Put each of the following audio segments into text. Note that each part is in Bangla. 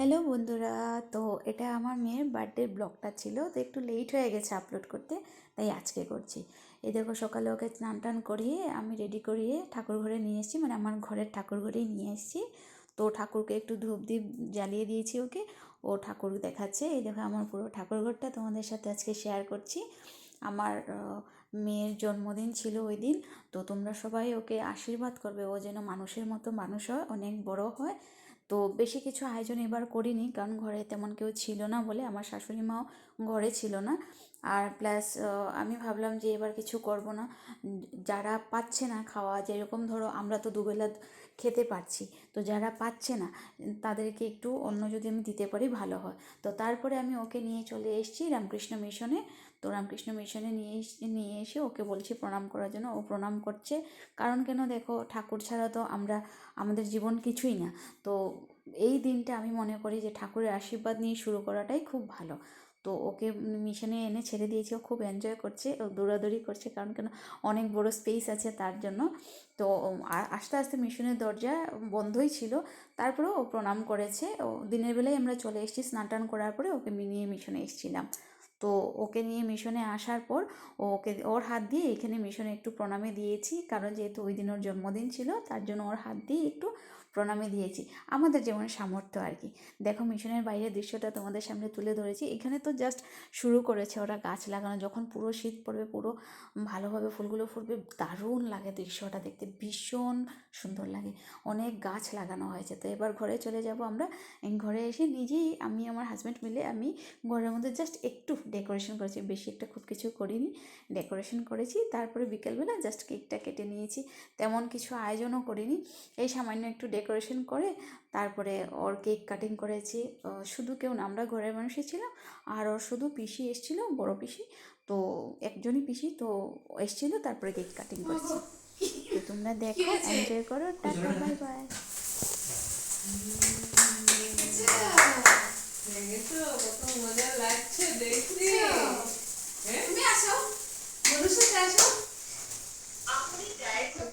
হ্যালো বন্ধুরা, তো এটা আমার মেয়ের বার্থডে ব্লগটা ছিল, তো একটু লেট হয়ে গেছে আপলোড করতে, তাই আজকে করছি। এই দেখো সকালে ওকে স্নান টান করিয়ে আমি রেডি করিয়ে ঠাকুর ঘরে নিয়ে এসেছি মানে আমার ঘরের ঠাকুর ঘরেই নিয়ে এসেছি। তো ঠাকুরকে একটু ধূপ দ্বীপ জ্বালিয়ে দিয়েছি ওকে, ও ঠাকুর দেখাচ্ছে। এই দেখো আমার পুরো ঠাকুর ঘরটা তোমাদের সাথে আজকে শেয়ার করছি। আমার মেয়ের জন্মদিন ছিল ওই দিন, তো তোমরা সবাই ওকে আশীর্বাদ করবে, ও যেন মানুষের মতো মানুষ হয়, অনেক বড় হয়। তো বেশি কিছু আয়োজন এবার করিনি, কারণ ঘরে তেমন কেউ ছিল না বলে, আমার শাশুড়ি মাও ঘরে ছিল না। আর প্লাস আমি ভাবলাম যে এবার কিছু করব না। যারা পাচ্ছে না খাওয়া, যেরকম ধরো আমরা তো দুবেলা খেতে পারছি, তো যারা পাচ্ছে না, তাদেরকে একটু অন্য যদি আমি দিতে পারি ভালো হয়। তো তারপরে আমি ওকে নিয়ে চলে এসেছি রামকৃষ্ণ মিশনে। তো রামকৃষ্ণ মিশনে নিয়ে এস- নিয়ে এসে ওকে বলছি প্রণাম করার জন্য। ও প্রণাম করছে। কারণ কেন দেখো, ঠাকুর ছাড়া তো আমরা, আমাদের জীবন কিছুই না। তো এই দিনটা আমি মনে করি যে ঠাকুরের আশীর্বাদ নিয়ে শুরু করাটাই খুব ভালো। তো ওকে মিশনে এনে ছেড়ে দিয়েছি। ও খুব এনজয় করছে, ও দৌড়াদৌড়ি করছে। কারণ কেন, অনেক বড় স্পেস আছে তার জন্য। তো আস্তে আস্তে মিশনের দরজা বন্ধই ছিল। তারপরেও ও প্রণাম করেছে। ও দিনের বেলায় আমরা চলে এসেছি স্নান টান করার পরে ওকে নিয়ে মিশনে এসেছিলাম। তো ওকে নিয়ে মিশনে আসার পর ওকে, ওর হাত দিয়ে এখানে মিশনে একটু প্রণামে দিয়েছি। কারণ যেহেতু ওই দিন ওর জন্মদিন ছিল, তার জন্য ওর হাত দিয়ে একটু প্রণামে দিয়েছি। আমাদের যেমন সামর্থ্য আর কি। দেখো মিশনের বাইরের দৃশ্যটা তোমাদের সামনে তুলে ধরেছি। এখানে তো জাস্ট শুরু করেছে ওরা গাছ লাগানো। যখন পুরো শীত পড়বে, পুরো ভালোভাবে ফুলগুলো ফুটবে, দারুণ লাগে দৃশ্যটা দেখতে। ভীষণ সুন্দর লাগে। অনেক গাছ লাগানো হয়েছে। তো এবার ঘরে চলে যাব আমরা। ঘরে এসে নিজেই আমি আমার হাজব্যান্ড মিলে আমি ঘরের মধ্যে জাস্ট একটু ডেকোরেশন করেছি বেশি একটা খুব কিছু করিনি ডেকোরেশন করেছি তারপরে বিকেলবেলা জাস্ট কেকটা কেটে নিয়েছি তেমন কিছু আয়োজনও করিনি এই সামান্য একটু ডেকোরেশন করে তারপরে ওর কেক কাটিং করেছি শুধু কেউ না আমরা ঘরের মানুষই ছিলাম আর ওর শুধু পিসি এসেছিল বড় পিসি তো একজনই পিসি তো এসেছিল তারপরে কেক কাটিং করেছি তো তোমরা দেখো এনজয় করো টাটা বাই বাই দেখেছ কত মজা লাগছে দেখতে হ্যাঁ? তুমি আসো বন্ধুর সাথে আসো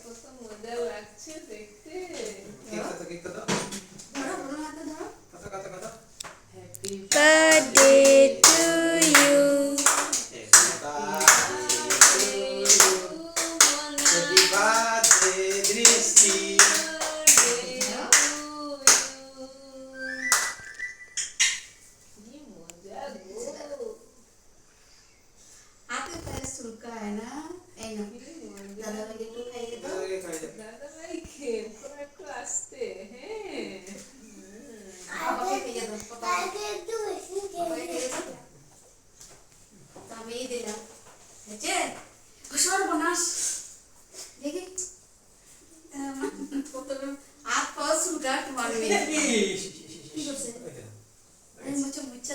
কত মজা লাগছে দেখতে কেক কত কেক কত ধরো বড় হাতে ধরো কত কত কত happy birthday to you happy birthday দৃষ্টি হাতে পায়ে চুলকায় না এই না দাদা ভাইকে একটু খাইয়ে দাও দাদা ভাই খেয়ে একটু আসতে হ্যাঁ বাবাকে খাইয়ে দাও বাবাকে তো আমি দিলাম হয়েছে সর্বনাশ দেখি হাত পাও চুলকা তোমার কি করছে আমি মুছে